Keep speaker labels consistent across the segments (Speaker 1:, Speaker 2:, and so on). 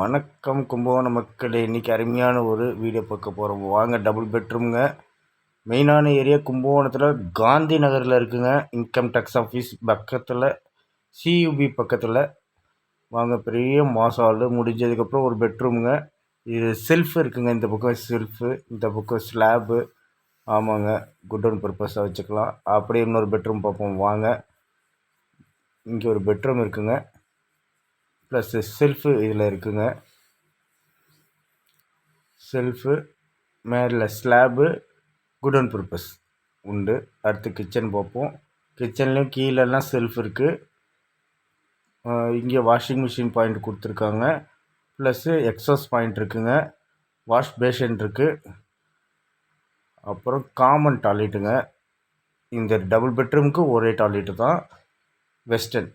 Speaker 1: வணக்கம் கும்பகோணம் மக்களே. இன்றைக்கி அருமையான ஒரு வீடியோ பார்க்க போகிறோம் வாங்க டபுள் பெட்ரூம்ங்க மெயினான ஏரியா கும்பகோணத்தில் காந்தி நகரில் இருக்குங்க. இன்கம் டேக்ஸ் ஆஃபீஸ் பக்கத்தில் சியூபி பக்கத்தில். வாங்க பெரிய மாசால் முடிஞ்சதுக்கப்புறம் ஒரு பெட்ரூமுங்க இது செல்ஃப் இருக்குங்க. இந்த பக்கம் செல்ஃபு இந்த பக்கம் ஸ்லாபு ஆமாங்க. குட் பர்பஸாக வச்சுக்கலாம். அப்படியே இன்னொரு பெட்ரூம் பார்ப்போம். வாங்க. இங்கே ஒரு பெட்ரூம் இருக்குங்க. ப்ளஸ்ஸு செல்ஃபு இதில் இருக்குங்க. செல்ஃபு மேலே ஸ்லாபு குடன் பர்பஸ் உண்டு. அடுத்து கிச்சன் பார்ப்போம். கிச்சன்லேயும் கீழெல்லாம் செல்ஃப் இருக்குது இங்கே வாஷிங் மிஷின் பாயிண்ட் கொடுத்துருக்காங்க. ப்ளஸ்ஸு எக்ஸாஸ் பாயிண்ட் இருக்குங்க. வாஷ் பேஷன் இருக்குது அப்புறம் காமன் டாய்லெட்டுங்க இந்த டபுள் பெட்ரூமுக்கு ஒரே டாய்லெட்டு தான். வெஸ்டர்ன்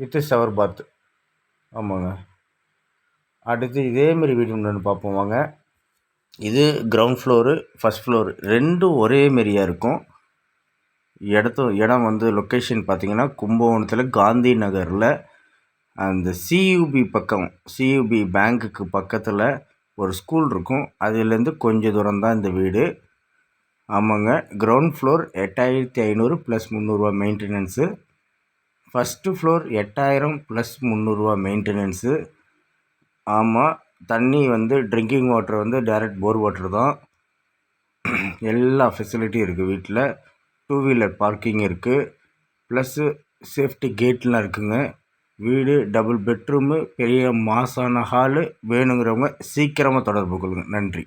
Speaker 1: வித் ஷவர் பாத்து ஆமாங்க. அடுத்து இதேமாரி வீடு ஒன்று பார்ப்போம் வாங்க. இது கிரவுண்ட் ஃப்ளோரு ஃபஸ்ட் ஃப்ளோரு ரெண்டும் ஒரே மாரியாக இருக்கும். இடத்து இடம் வந்து லொக்கேஷன் பார்த்திங்கன்னா கும்பகோணத்தில் காந்தி நகரில். அந்த சியூபி பக்கம் சியூபி பேங்க்குக்கு பக்கத்தில் ஒரு ஸ்கூல் இருக்கும். அதுலேருந்து கொஞ்சம் தூரம் தான் இந்த வீடு. ஆமாங்க. கிரவுண்ட் ஃப்ளோர் எட்டாயிரத்தி ஐநூறு ப்ளஸ் முந்நூறுரூவா மெயின்டெனன்ஸு ஃபஸ்ட்டு ஃப்ளோர் எட்டாயிரம் ப்ளஸ் முந்நூறுரூவா மெயின்டெனன்ஸு. ஆமாம் தண்ணி வந்து ட்ரிங்கிங் வாட்டர் வந்து டைரக்ட் போர் வாட்டர் தான். எல்லா ஃபெசிலிட்டியும் இருக்குது வீட்டில் டூ வீலர் பார்க்கிங் இருக்குது ப்ளஸ்ஸு சேஃப்டி கேட்லாம் இருக்குங்க. வீடு டபுள் பெட்ரூமு பெரிய மாசான ஹாலு வேணுங்கிறவங்க சீக்கிரமாக தொடர்பு கொள்ளுங்கள் நன்றி.